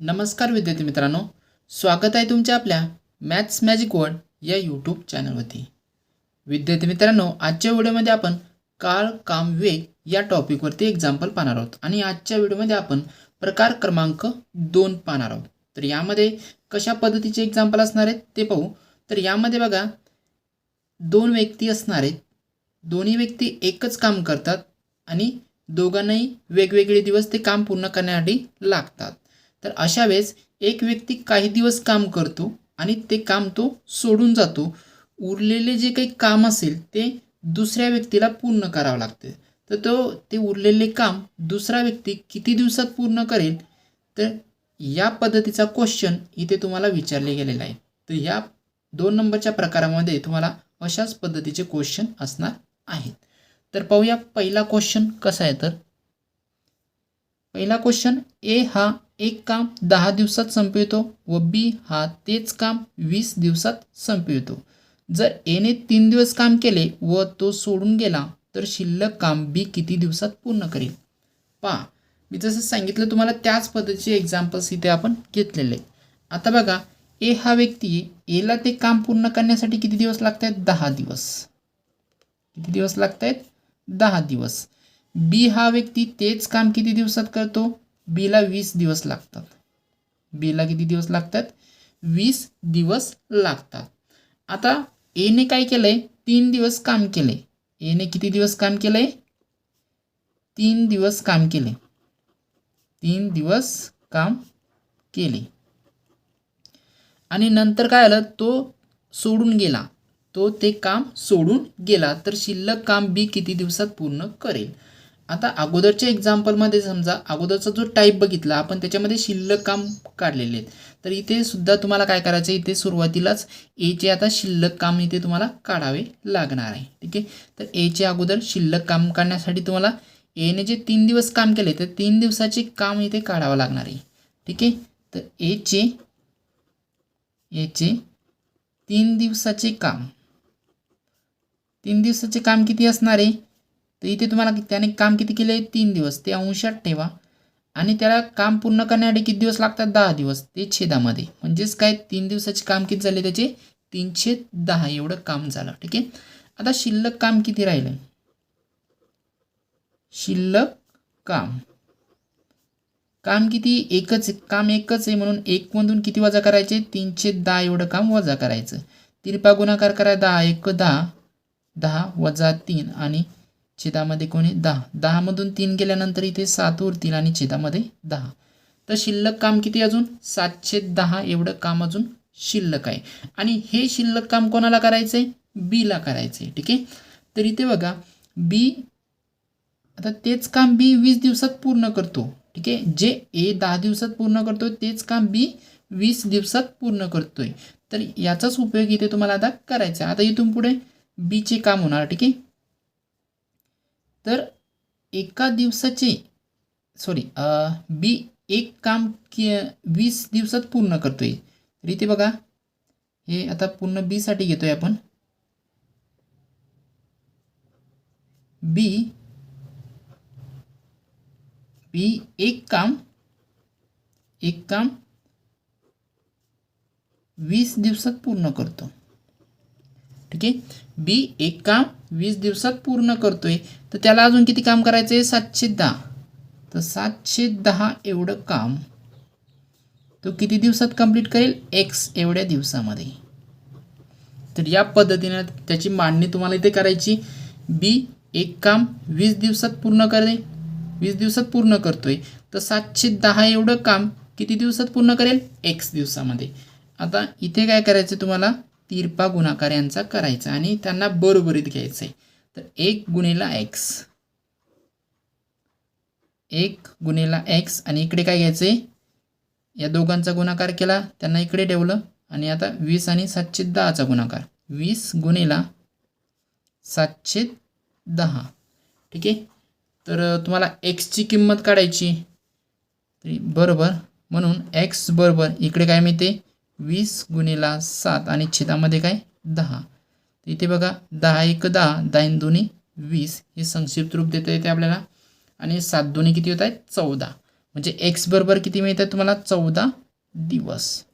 नमस्कार विद्यार्थी मित्रांनो स्वागत आहे तुमच्या आपल्या मॅथ्स मॅजिक वर्ड या यूट्यूब चॅनलवरती विद्यार्थी मित्रांनो आजच्या व्हिडिओमध्ये आपण काळ काम वेग या टॉपिकवरती एक्झाम्पल पाहणार आहोत. आणि आजच्या व्हिडिओमध्ये आपण प्रकार क्रमांक दोन पाहणार आहोत. तर यामध्ये कशा पद्धतीचे एक्झाम्पल असणार आहेत ते पाहू. तर यामध्ये बघा दोन व्यक्ती असणार आहेत. दोन्ही व्यक्ती एकच काम करतात आणि दोघांनाही वेगवेगळे दिवस ते काम पूर्ण करण्यासाठी लागतात. तर अशा वेळेस एक व्यक्ती काही दिवस काम करतो आणि ते काम तो सोडून जातो. उरलेले जे काही काम असेल ते दुसऱ्या व्यक्तीला पूर्ण करावं लागते. तर तो ते उरलेले काम दुसरा व्यक्ती किती दिवसात पूर्ण करेल? तर या पद्धतीचा क्वेश्चन इथे तुम्हाला विचारले गेलेला आहे. तर या दोन नंबरच्या प्रकारामध्ये तुम्हाला अशाच पद्धतीचे क्वेश्चन असणार आहेत. तर पाहूया पहिला क्वेश्चन कसा आहे तर. पहिला क्वेश्चन ए हा एक काम दहा दिवसात संपवितो व बी हा तेच काम वीस दिवसात संपवितो. जर एने तीन दिवस काम केले व तो सोडून गेला तर शिल्लक काम बी किती दिवसात पूर्ण करेल? पहा मी जसं सांगितलं तुम्हाला त्याच पद्धतीचे एक्झाम्पल्स इथे आपण घेतलेले. आता बघा ए हा व्यक्ती एला ते काम पूर्ण करण्यासाठी किती दिवस लागत आहेत दहा दिवस. किती दिवस लागत आहेत दहा दिवस. बी हा व्यक्ती तेच काम किती दिवसात करतो? बीला वीस दिवस लागतात. बीला किती दिवस लागतात? वीस दिवस लागतात. आता एने काय केलंय? तीन दिवस काम केले एने किती दिवस काम केलंय? तीन दिवस काम केले तीन दिवस काम केले आणि नंतर काय आलं? तो सोडून गेला. तो ते काम सोडून गेला. तर शिल्लक काम बी किती दिवसात पूर्ण करेल? आता अगोदरच्या एक्झाम्पलमध्ये समजा अगोदरचा जो टाईप बघितला आपण त्याच्यामध्ये शिल्लक काम काढलेले आहेत. तर इथे सुद्धा तुम्हाला काय करायचं आहे? इथे सुरुवातीलाच एचे आता शिल्लक काम इथे तुम्हाला काढावे लागणार आहे. ठीक आहे? तर एचे अगोदर शिल्लक काम काढण्यासाठी तुम्हाला एने जे तीन दिवस काम केले तर तीन दिवसाचे काम इथे काढावं लागणार आहे. ठीक आहे? तर एचे एचे तीन दिवसाचे काम. तीन दिवसाचे काम किती असणार आहे? तर इथे तुम्हाला त्याने काम किती केले? तीन दिवस. ते अंशात ठेवा. आणि त्याला काम पूर्ण करण्यासाठी किती दिवस लागतात? दहा दिवस. ते छेदामध्ये. म्हणजेच काय? तीन दिवसाचे काम किती झाले त्याचे? तीनशे दहा. एवढं काम झालं. ठीक आहे? आता शिल्लक काम किती राहिलं शिल्लक काम. काम किती? एकच. काम एकच आहे म्हणून एकमधून किती वजा करायचे? तीनशे दहा. एवढं काम वजा करायचं. तिरपा गुणाकार करा. दहा. एक दहा. दहा वजा तीन. आणि छेदामध्ये कोणी? दहा. दहामधून तीन गेल्यानंतर इथे सात उरतील आणि छेदामध्ये दहा. तर शिल्लक काम किती अजून? सातशे दहा एवढं काम अजून शिल्लक आहे. आणि हे शिल्लक काम कोणाला करायचं आहे बीला करायचं आहे ठीक आहे? तर इथे बघा बी आता तेच काम बी वीस दिवसात पूर्ण करतो. ठीक आहे? जे ए दहा दिवसात पूर्ण करतो तेच काम बी वीस दिवसात पूर्ण करतोय. तर याचाच उपयोग इथे तुम्हाला आता करायचा आहे. आता इथून पुढे बीचे काम होणार. ठीक आहे? तर एका दिवसाचे सॉरी बी एक काम की वीस दिवसात पूर्ण करतोय. तर इथे बघा हे आता पूर्ण बीसाठी घेतोय आपण. बी बी एक काम एक काम वीस दिवसात पूर्ण करतो. ठीक आहे बी एक काम वीस दिवसात पूर्ण करतोय. तर त्याला अजून किती काम करायचं आहे सातशे दहा. तर सातशे दहा एवढं काम तो किती दिवसात कंप्लीट करेल? एक्स एवढ्या दिवसामध्ये. तर या पद्धतीनं त्याची मांडणी तुम्हाला इथे करायची. बी एक काम वीस दिवसात पूर्ण करेल वीस दिवसात पूर्ण करतोय. तर सातशे दहा एवढं काम किती दिवसात पूर्ण करेल? एक्स दिवसामध्ये. आता इथे काय करायचं तुम्हाला? तिरपा गुणाकार यांचा करायचा आणि त्यांना बरोबरीत घ्यायचं आहे. तर एक गुणेला एक्स एक गुणेला एक्स आणि इकडे काय घ्यायचं आहे या दोघांचा गुणाकार केला त्यांना इकडे ठेवलं आणि आता वीस आणि सातशे दहाचा गुणाकार. वीस गुणेला सातशे दहा. ठीक आहे? तर तुम्हाला एक्सची किंमत काढायची तरी बरोबर. म्हणून एक्स बरोबर इकडे काय मिळते? वीस गुणिला सात आणि छेदामध्ये काय? दहा. इथे बघा दहा एक दहा दहा दोन्ही वीस. हे संक्षिप्त रूप देता येते आपल्याला. आणि सात दोन्ही किती होत आहेत? चौदा. म्हणजे एक्स बरोबर किती मिळत आहे तुम्हाला? चौदा दिवस.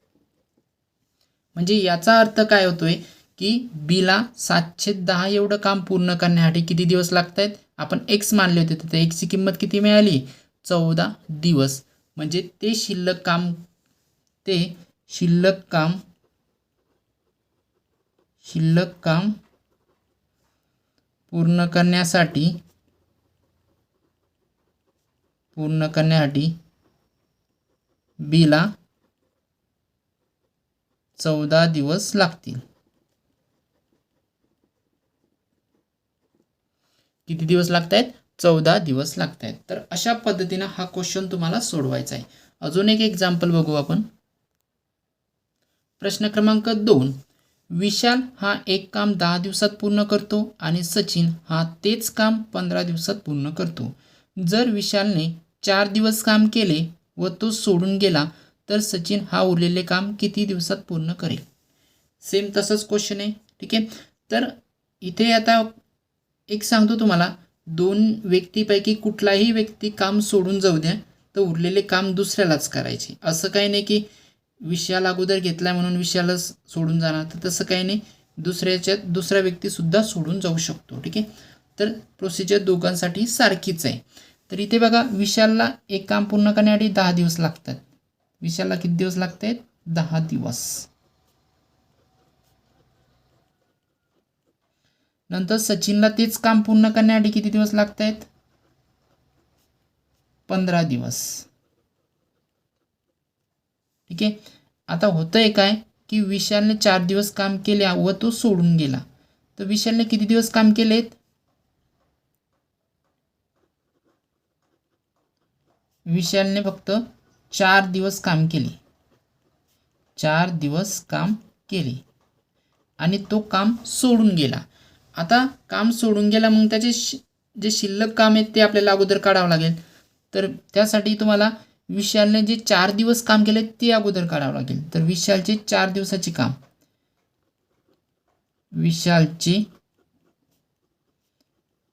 म्हणजे याचा अर्थ काय होतोय की बीला सातशे दहा एवढं काम पूर्ण करण्यासाठी किती दिवस लागत आहेत? आपण एक्स मानले होते तर त्या एक्सची किंमत किती मिळाली? चौदा दिवस. म्हणजे ते शिल्लक काम ते शिल्लक काम शिल्लक काम पूर्ण करण्यासाठी पूर्ण करण्यासाठी बीला चौदा दिवस लागतील. किती दिवस लागत आहेत चौदा दिवस लागत आहेत तर अशा पद्धतीनं हा क्वेश्चन तुम्हाला सोडवायचा आहे. अजून एक एक्झाम्पल बघू आपण. प्रश्न क्रमांक दोन. विशाल हा एक काम दहा दिवसात पूर्ण करतो आणि सचिन हा तेच काम पंधरा दिवसात पूर्ण करतो. जर विशालने चार दिवस काम केले व तो सोडून गेला तर सचिन हा उरलेले काम किती दिवसात पूर्ण करेल? सेम तसंच क्वेश्चन आहे. ठीक आहे? तर इथे आता एक सांगतो तुम्हाला. दोन व्यक्तीपैकी कुठलाही व्यक्ती काम सोडून जाऊ द्या तर उरलेले काम दुसऱ्यालाच करायचे. असं काही नाही की विषयाला अगोदर घेतला म्हणून विषयाला सोडून जाणार. तर तसं काही नाही. दुसऱ्याच्यात दुसरा व्यक्तीसुद्धा सोडून जाऊ शकतो. ठीक आहे? तर प्रोसिजर दोघांसाठी सारखीच आहे. तर इथे बघा विशालला एक काम पूर्ण करण्यासाठी दहा दिवस लागतात. विशालला किती दिवस लागत आहेत दहा दिवस. नंतर सचिनला तेच काम पूर्ण करण्यासाठी किती दिवस लागत आहेत पंधरा दिवस. ठीक आहे? आता होतंय काय की विशालने चार दिवस काम केले व तो सोडून गेला. तर विशालने किती दिवस काम केलेत? विशालने फक्त चार दिवस काम केले. चार दिवस काम केले. आणि तो काम सोडून गेला. आता काम सोडून गेला मग त्याचे शि जे शिल्लक काम आहेत ते आपल्याला अगोदर काढावं लागेल. तर त्यासाठी तुम्हाला विशालने जे चार दिवस काम केले ते अगोदर काढावं लागेल. तर विशालचे चार दिवसाचे काम. विशालचे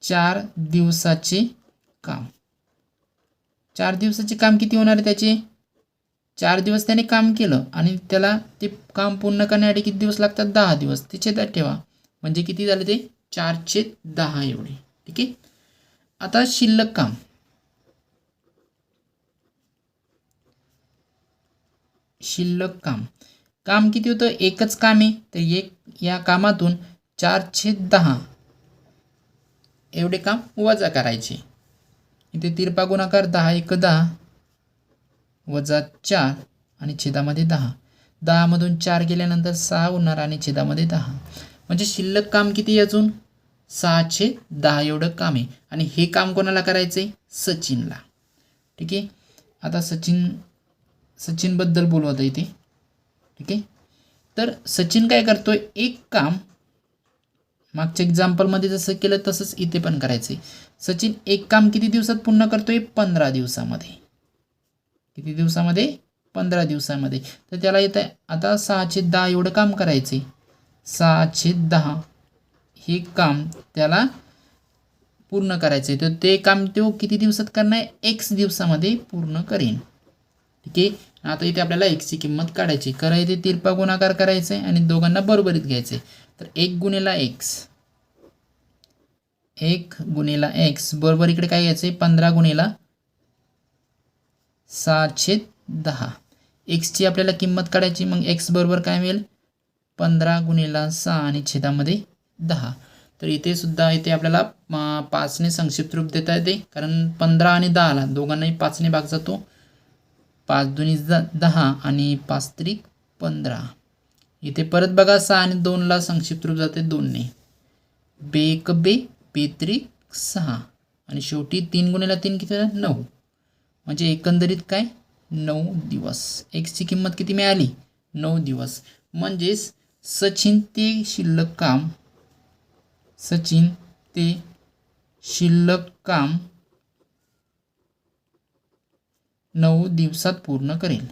चार दिवसाचे काम. चार दिवसाचे काम किती होणार आहे त्याचे? चार दिवस त्याने काम केलं आणि त्याला ते काम पूर्ण करण्यासाठी किती दिवस लागतात? दहा दिवस. ते छेदात ठेवा. म्हणजे किती झाले ते? चारशे दहा एवढे. ठीक आहे? आता शिल्लक काम. शिल्लक काम. काम किती होतं? एकच काम आहे. तर एक या कामातून चारशे दहा. एवढे काम वजा करायचे. इथे तिरपा गुणाकार दहा एक दहा वजा चार आणि छेदामध्ये दहा. दहामधून चार गेल्यानंतर सहा होणार आणि छेदामध्ये दहा. म्हणजे शिल्लक काम किती अजून? सहाशे दहा एवढं काम आहे. आणि हे काम कोणाला करायचं आहे सचिनला. ठीक आहे? आता सचिन सचिनबद्दल बोलू आता इथे ठीक आहे? तर सचिन काय करतो एक काम मागच्या एक्झाम्पलमध्ये जसं केलं तसंच इथे पण करायचं आहे सचिन एक काम किती दिवसात पूर्ण करतो आहे पंधरा दिवसामध्ये. किती दिवसामध्ये? पंधरा दिवसामध्ये. तर त्याला येतं आता सहाशे दहा एवढं काम करायचं आहे सहाशे दहा हे काम त्याला पूर्ण करायचं आहे तर ते काम तो किती दिवसात करणार? आहे एक्स दिवसामध्ये पूर्ण करेन. ठीक आहे? आता इथे आपल्याला एक्सची किंमत काढायची. करायचे तिरपा गुणाकार करायचं आहे आणि दोघांना बरोबरीत घ्यायचं. आहे तर एक गुणेला एक्स एक गुणेला एक्स बरोबर इकडे काय घ्यायचं? आहे पंधरा गुणेला सातशे दहा. एक्सची आपल्याला किंमत काढायची. मग एक्स बरोबर काय मिळेल? पंधरा गुणेला सहा आणि छेदामध्ये दहा. तर इथे सुद्धा इथे आपल्याला पाचने संक्षिप्त रूप देता येते. कारण पंधरा आणि दहाला दोघांनाही पाचने भाग जातो. पाच दोन्ही द दहा आणि पाच त्रिक पंधरा. इथे परत बघा सहा आणि दोनला संक्षिप्त रूप जाते दोनने बे एक बे बे त्रिक सहा. आणि शेवटी तीन गुणेला तीन किती नऊ. म्हणजे एकंदरीत काय? नऊ दिवस. एक्सची किंमत किती मिळाली? नऊ दिवस. म्हणजेच सचिन ते शिल्लक काम सचिन ते शिल्लक काम नऊ दिवसात पूर्ण करेल.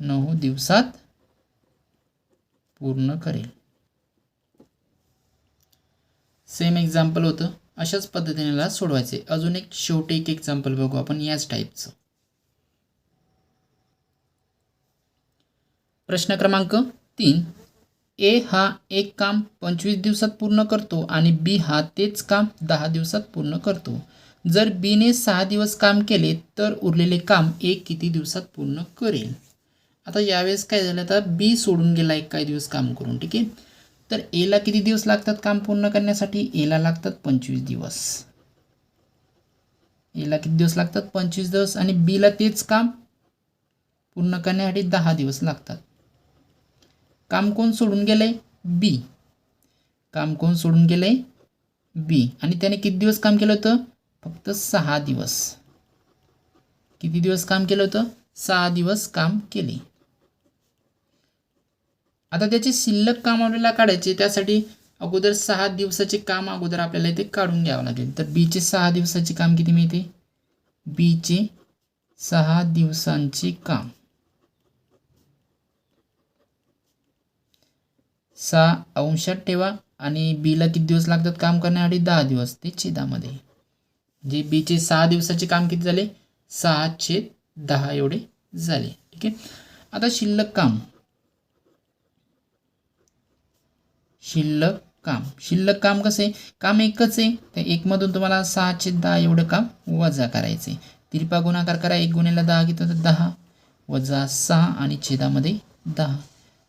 नऊ दिवसात पूर्ण करेल. सेम एक्झाम्पल होतं. अशाच पद्धतीने सोडवायचे. अजून एक शेवटी एक एक्झाम्पल बघू आपण याच टाईपचं प्रश्न क्रमांक तीन. ए हा एक काम पंचवीस दिवसात पूर्ण करतो आणि बी हा तेच काम दहा दिवसात पूर्ण करतो. जर बीने सहा दिवस काम केले तर उरलेले काम एक किती दिवसात पूर्ण करेल? आता यावेळेस काय झालं आता बी सोडून गेला एक काही दिवस काम करून ठीक आहे? तर एला किती दिवस लागतात काम पूर्ण करण्यासाठी? एला लागतात पंचवीस दिवस. एला किती दिवस लागतात? पंचवीस दिवस. आणि बीला तेच काम पूर्ण करण्यासाठी दहा दिवस लागतात. काम कोण सोडून गेलंय बी. काम कोण सोडून गेलंय बी. आणि त्याने किती दिवस काम केलं होतं? फक्त सहा दिवस. किती दिवस काम केलं होतं? सहा दिवस काम केले. आता त्याचे शिल्लक काम आपल्याला काढायचे त्यासाठी अगोदर सहा दिवसाचे काम अगोदर आपल्याला इथे काढून घ्यावं लागेल. तर बीचे सहा दिवसाचे काम किती मिळते? बीचे सहा दिवसांचे काम. सहा अंशात ठेवा आणि बीला किती दिवस लागतात काम करण्यासाठी दहा दिवस. ते छेदामध्ये. जे बीचे सहा दिवसाचे काम किती झाले? सहा छेद दहा एवढे झाले. ठीक आहे? आता शिल्लक काम. शिल्लक काम. शिल्लक काम कसं? आहे काम एकच आहे. तर एकमधून तुम्हाला सहा छेद दहा एवढं काम वजा करायचं आहे तिरपा गुणाकार करा. एक गुन्ह्याला दहा घेतो तर दहा. वजा सहा आणि छेदामध्ये दहा.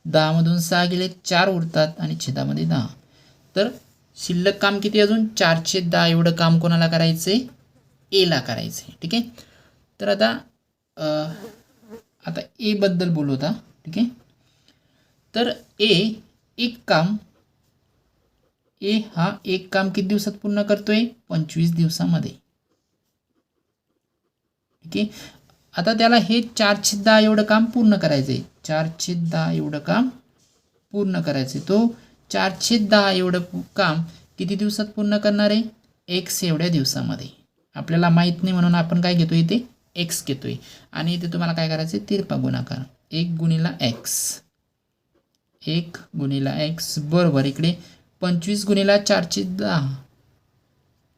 दहामधून सहा गेले चार उरतात आणि छेदामध्ये दहा. तर शिल्लक काम किती अजून? चारशे दहा एवढं काम कोणाला करायचं आहे एला करायचं आहे ठीक आहे? तर आता आता एबद्दल बोलू आता ठीक आहे? तर ए एक काम ए हा एक काम किती दिवसात पूर्ण करतोय? पंचवीस दिवसामध्ये. ठीक आहे? आता त्याला हे चारशे दहा एवढं काम पूर्ण करायचं आहे चारशे दहा एवढं काम पूर्ण करायचं आहे तो चारशे दहा एवढं काम किती दिवसात पूर्ण करणार आहे? एक्स एवढ्या दिवसामध्ये. आपल्याला माहीत नाही म्हणून आपण काय घेतो इथे? एक्स घेतोय. आणि इथे तुम्हाला काय करायचं आहे तिरपा गुणाकार. एक गुणीला एक्स एक गुणीला एक्स बरोबर. इकडे पंचवीस गुणीला चारशे दहा.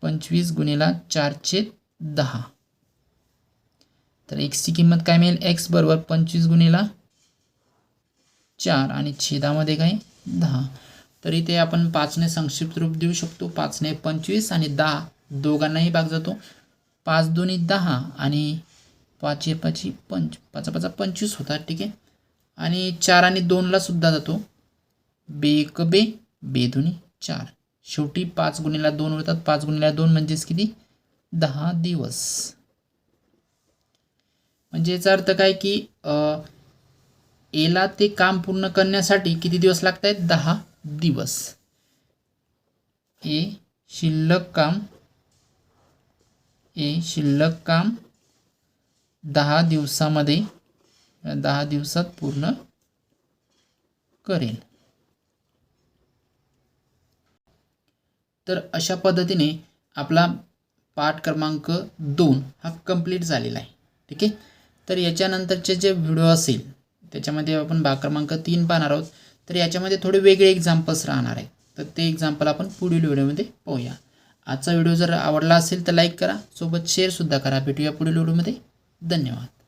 पंचवीस गुणीला चारशे दहा. तर एक्सची किंमत काय मिळेल? एक्स बरोबर पंचवीस गुणीला चार. आणि छेदामध्ये काय? दहा. तर इथे आपण पाचने संक्षिप्त रूप देऊ शकतो. पाचने पंचवीस आणि दहा दोघांनाही भाग जातो. पाच दोन्ही दहा आणि पाच पाची पंच पाचा पाचा पंचवीस होतात ठीक आहे? आणि चार आणि दोनला सुद्धा जातो. बे एक बे बे दोन्ही चार. शेवटी पाच गुणीला दोन होतात पाच गुणीला दोन म्हणजेच किती? दहा दिवस. म्हणजे याचा अर्थ काय की एला ते काम पूर्ण करण्यासाठी किती दिवस लागत आहेत दहा. दिवस. ए शिल्लक काम ए शिल्लक काम दहा दिवसामध्ये दहा दिवसात पूर्ण करेल. तर अशा पद्धतीने आपला पाठ क्रमांक दोन हा कंप्लीट झालेला आहे. ठीक आहे? तर याच्यानंतरचे जे व्हिडिओ असेल त्याच्यामध्ये आपण भाग क्रमांक तीन पाहणार आहोत. तर याच्यामध्ये थोडे वेगळे एक्झाम्पल्स राहणार आहेत. तर ते एक्झाम्पल आपण पुढील व्हिडिओमध्ये पाहूया. आजचा व्हिडिओ जर आवडला असेल तर लाईक करा सोबत शेअरसुद्धा करा. भेटूया पुढील व्हिडिओमध्ये. धन्यवाद.